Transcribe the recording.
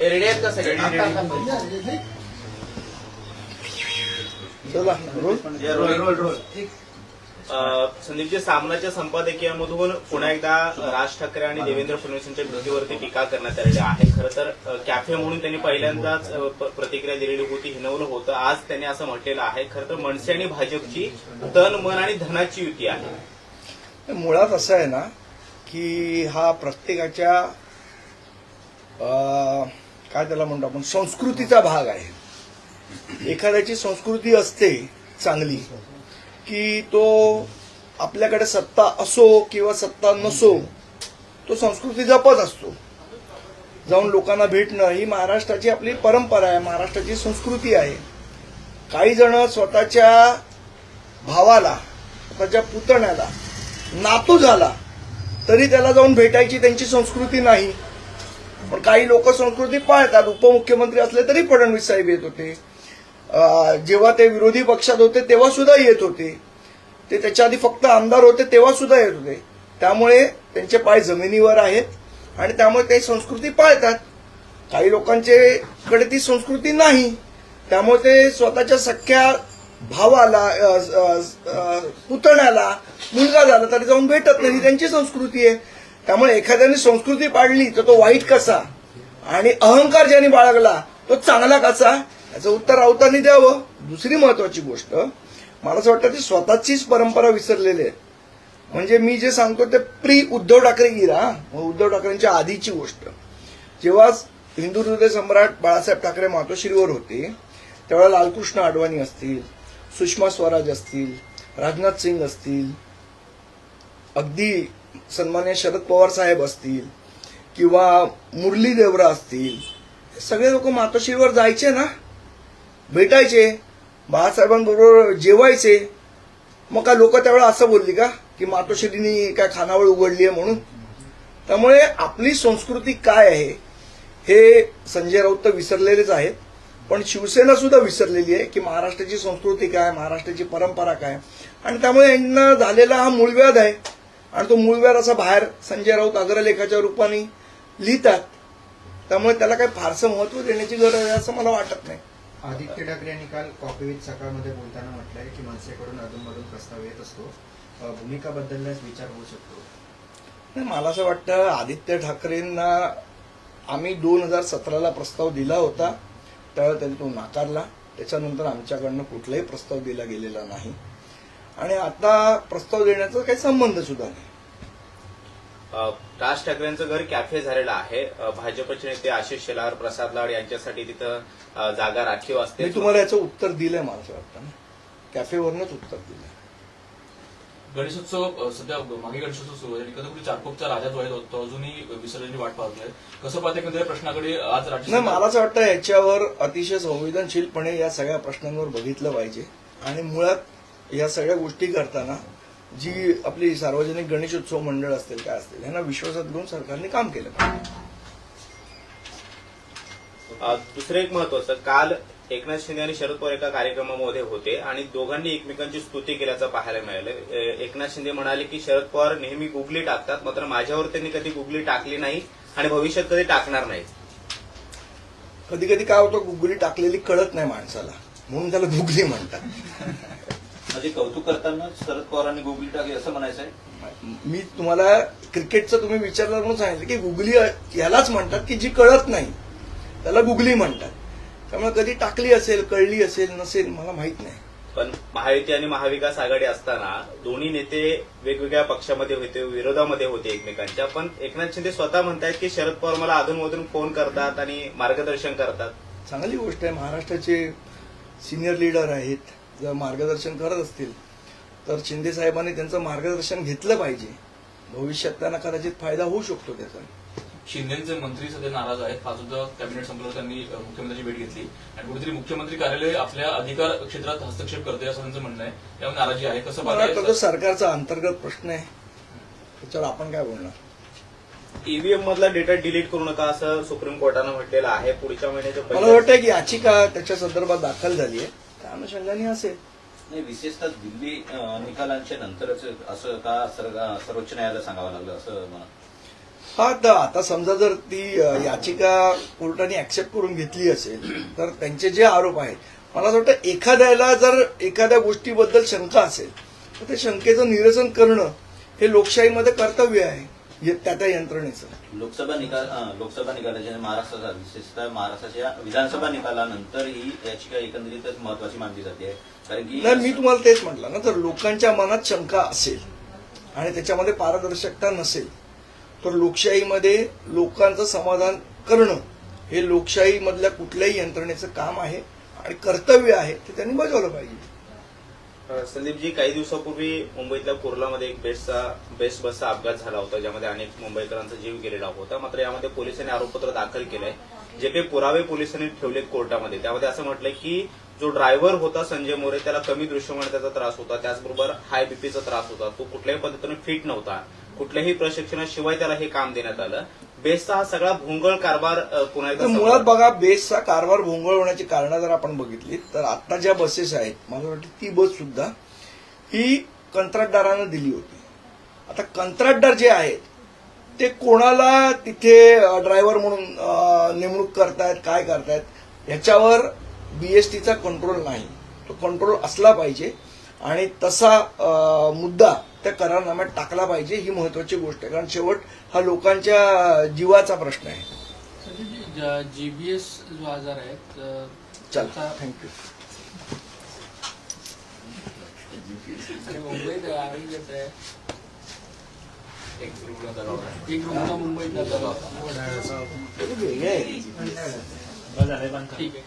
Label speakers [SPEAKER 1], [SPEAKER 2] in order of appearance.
[SPEAKER 1] Ready आहेत का सगळे संदीपजी सामनाच्या संपादकीयामधून पुन्हा एकदा राज ठाकरे आणि देवेंद्र फडणवीस यांच्या विरोधीवरती टीका करण्यात आलेली आहे. खरं तर कॅफे म्हणून त्यांनी पहिल्यांदाच प्रतिक्रिया दिलेली होती हिनवलं होतं. आज त्यांनी असं म्हटलेलं आहे. खरं तर मनसे आणि भाजपची तन मन आणि धनाची युती आहे.
[SPEAKER 2] मुळात असं आहे ना की हा प्रत्येकाच्या काय त्याला म्हणतो आपण? संस्कृतीचा भाग आहे. एखाद्याची संस्कृती असते चांगली की तो आपल्याकडे सत्ता असो किंवा सत्ता नसो तो संस्कृती जपत असतो. जाऊन लोकांना भेटणं ही महाराष्ट्राची आपली परंपरा आहे महाराष्ट्राची संस्कृती आहे. काही जण स्वतःच्या भावाला स्वतःच्या पुतण्याला नातू झाला तरी त्याला जाऊन भेटायची त्यांची संस्कृती नाही. पण काही लोक संस्कृती पाळतात. उपमुख्यमंत्री असले तरी फडणवीस साहेब येत होते. जेव्हा ते विरोधी पक्षात होते तेव्हा सुद्धा येत होते. ते त्याच्या आधी फक्त आमदार होते तेव्हा सुद्धा येत होते. त्यामुळे त्यांचे पाय जमिनीवर आहेत आणि त्यामुळे ते संस्कृती पाळतात. काही लोकांचे कडे ती संस्कृती नाही. त्यामुळे ते स्वतःच्या सख्या भावाला पुतण्याला मुलगा झाला तरी जाऊन भेटत नाही. ही त्यांची संस्कृती आहे. त्यामुळे एखाद्याने संस्कृती पाळली तर तो वाईट कसा? आणि अहंकार ज्याने बाळगला तो चांगला कसा? याचं उत्तर राऊतांनी द्यावं. दुसरी महत्वाची गोष्ट मला असं वाटतं ती स्वतःचीच परंपरा विसरलेली आहे. म्हणजे मी जे सांगतो ते प्री उद्धव ठाकरे गिरा उद्धव ठाकरेंच्या आधीची गोष्ट. जेव्हा हिंदू हृदय सम्राट बाळासाहेब ठाकरे मातोश्रीवर होते तेव्हा लालकृष्ण आडवाणी असतील सुषमा स्वराज असतील राजनाथ सिंग असतील अगदी सन्मान्य शरद पवार साहेब असतील किंवा मुरली देवरा असतील सगळे लोक मातोश्रीवर जायचे ना? भेटायचे. बाळासाहेबांबरोबर जेवायचे. मग काय लोक त्यावेळेला असं बोलली का? की मातोश्रीनी काय खानावळ उघडली आहे म्हणून? त्यामुळे आपली संस्कृती काय आहे? हे संजय राऊत तर विसरलेलेच आहेत. पण शिवसेना सुद्धा विसरलेली आहे की महाराष्ट्राची संस्कृती काय महाराष्ट्राची परंपरा काय? आणि त्यामुळे यांना झालेला हा मूळव्याध आहे. आणि तो मूळव्याध असा बाहेर संजय राऊत अग्रलेखाच्या रूपाने लिहितात. त्यामुळे त्याला काही फारसं महत्त्व देण्याची गरज आहे असं मला वाटत नाही.
[SPEAKER 3] आदित्य ठाकरे यांनी काल कॉपी विथ सकाळमध्ये बोलताना म्हटलंय की मनसेकडून अधूनमधून प्रस्ताव येत असतो. भूमिका बदलण्यास विचार होऊ शकतो.
[SPEAKER 2] नाही मला असं वाटतं आदित्य ठाकरेंना आम्ही दोन हजार सतराला प्रस्ताव दिला होता. त्यावेळेला त्यांनी तो नाकारला. त्याच्यानंतर आमच्याकडनं कुठलाही प्रस्ताव दिला गेलेला नाही. आणि आता प्रस्ताव देण्याचा काही संबंध सुद्धा नाही.
[SPEAKER 1] अ, राज ठाकरेंचं घर कॅफे झालेलं आहे. भाजपचे नेते आशिष शेलार प्रसाद लाड यांच्यासाठी तिथं जागा राखीव असते.
[SPEAKER 2] मी तुम्हाला याचं उत्तर दिलंय मला असं वाटतं ना. कॅफेवरनच उत्तर दिलंय.
[SPEAKER 4] गणेशोत्सव सध्या मागे गणेशोत्सव सुरू आहे. कधी कुठे चारकोपचा राजा जो आहे तो- अजूनही विसरलेली वाट पाहतोय कसं पाहते की त्या प्रश्नाकडे आज राज्य
[SPEAKER 2] नाही मला असं वाटतं याच्यावर अतिशय संवेदनशीलपणे या सगळ्या प्रश्नांवर बघितलं पाहिजे. आणि मुळात या सगळ्या गोष्टी करताना जी आपली सार्वजनिक गणेशोत्सव मंडळ असतील काय असतील यांना विश्वासात घेऊन सरकारने काम केलं पाहिजे.
[SPEAKER 1] दुसरं एक महत्वाचं काल एकनाथ शिंदे आणि शरद पवार एका कार्यक्रमामध्ये होते आणि दोघांनी एकमेकांची स्तुती केल्याचं पाहायला मिळालं. एकनाथ शिंदे म्हणाले की शरद पवार नेहमी गुगली टाकतात मात्र माझ्यावर त्यांनी कधी गुगली टाकली नाही आणि भविष्यात कधी टाकणार नाही.
[SPEAKER 2] कधी कधी काय होतं गुगली टाकलेली कळत नाही माणसाला. म्हणून त्याला गुगली म्हणतात.
[SPEAKER 5] म्हणजे कौतुक करताना शरद पवारांनी गुगली टाकली असं म्हणायचं आहे?
[SPEAKER 2] मी तुम्हाला क्रिकेटचं तुम्ही विचारलं म्हणून सांगितलं की गुगली यालाच म्हणतात की जी कळत नाही त्याला गुगली म्हणतात. त्यामुळे कधी टाकली असेल कळली असेल नसेल मला माहीत नाही.
[SPEAKER 1] पण महायुती आणि महाविकास आघाडी असताना दोन्ही नेते वेगवेगळ्या पक्षामध्ये होते विरोधामध्ये होते एकमेकांच्या. पण एकनाथ शिंदे स्वतः म्हणतायत की शरद पवार मला अधूनमधून फोन करतात आणि मार्गदर्शन करतात.
[SPEAKER 2] चांगली गोष्ट आहे महाराष्ट्राचे सिनियर लीडर आहेत. जर मार्गदर्शन करत असतील तर शिंदे साहेबांनी त्यांचं मार्गदर्शन घेतलं पाहिजे. भविष्यात त्यांना कदाचित फायदा होऊ शकतो त्याचा.
[SPEAKER 4] शिंदेचे मंत्री सध्या नाराज आहेत सुद्धा कॅबिनेट संपल्यावर त्यांनी मुख्यमंत्र्यांची भेट घेतली. आणि कुठेतरी मुख्यमंत्री कार्यालय आपल्या अधिकार क्षेत्रात हस्तक्षेप करते असं त्यांचं म्हणणं आहे. त्यामुळे नाराजी आहे. कसं
[SPEAKER 2] मला सरकारचा अंतर्गत प्रश्न आहे. त्याच्यावर आपण काय बोलणार?
[SPEAKER 1] ईव्हीएम मधला डेटा डिलीट करू नका असं सुप्रीम कोर्टानं म्हटलेलं आहे. पुढच्या महिन्याच्या
[SPEAKER 2] मला वाटतं की याचिका त्याच्या संदर्भात दाखल झाली आहे. अनुषंगाने असेल.
[SPEAKER 5] नाही विशेषतः दिल्ली निकालांच्या नंतरच असं का सर- सर्वोच्च न्यायालय सांगावं लागलं असं म्हणा
[SPEAKER 2] हा तर आता समजा जर ती याचिका कोर्टाने ऍक्सेप्ट करून घेतली असेल तर त्यांचे जे आरोप आहेत मला असं वाटतं एखाद्याला जर एखाद्या गोष्टीबद्दल शंका असेल तर ते शंकेचं निरसन करणं हे लोकशाहीमध्ये कर्तव्य आहे त्या त्या यंत्रणेचं.
[SPEAKER 5] लोकसभा निकाल लोकसभा निकालाच्या महाराष्ट्राचा विशेषतः महाराष्ट्राच्या विधानसभा निकालानंतर ही याचिका एकंदरीतच महत्वाची मानली जाते. कारण की
[SPEAKER 2] नाही मी तुम्हाला तेच म्हटलं ना जर लोकांच्या मनात शंका असेल आणि त्याच्यामध्ये पारदर्शकता नसेल तर लोकशाहीमध्ये लोकांचं समाधान करणं हे लोकशाहीमधल्या कुठल्याही यंत्रणेचं काम आहे आणि कर्तव्य आहे ते त्यांनी बजावलं पाहिजे.
[SPEAKER 1] संदीपजी काही दिवसापूर्वी मुंबईतल्या कुर्लामध्ये एक बेस्टचा बेस्ट बसचा अपघात झाला होता ज्यामध्ये अनेक मुंबईकरांचा जीव गेलेला होता. मात्र यामध्ये पोलिसांनी आरोपपत्र दाखल केलंय जे काही पुरावे पोलिसांनी ठेवले कोर्टामध्ये. त्यामध्ये असं म्हटलंय की जो ड्रायव्हर होता संजय मोरे त्याला कमी दृश्यमानतेचा त्रास होता. त्याचबरोबर हाय बीपीचा त्रास होता. तो कुठल्याही पद्धतीने फिट नव्हता. कुठल्याही प्रशिक्षणाशिवाय त्याला हे काम देण्यात आलं. बेस्टचा हा सगळा भोंगळ कारभार पुन्हा एकदा
[SPEAKER 2] तर मुळात बघा बेसचा कारभार भोंगळ होण्याची कारणं जर आपण बघितली तर आता ज्या बसेस आहेत मला वाटतं ती बस सुद्धा ही कंत्राटदारानं दिली होती. आता कंत्राटदार जे आहेत ते कोणाला तिथे ड्रायव्हर म्हणून नेमणूक करतायत काय करतायत ह्याच्यावर बीएसटीचा कंट्रोल नाही. तो कंट्रोल असला पाहिजे. आणि तसा मुद्दा त्या करारनाम्यात टाकला पाहिजे ही महत्वाची गोष्ट आहे. कारण शेवट हा लोकांच्या जीवाचा प्रश्न आहे.
[SPEAKER 6] जीबीएस जो आजार आहे
[SPEAKER 2] चल थँक्यू
[SPEAKER 6] मुंबईत
[SPEAKER 4] एक रुग्ण
[SPEAKER 6] मुंबईत ठीक आहे.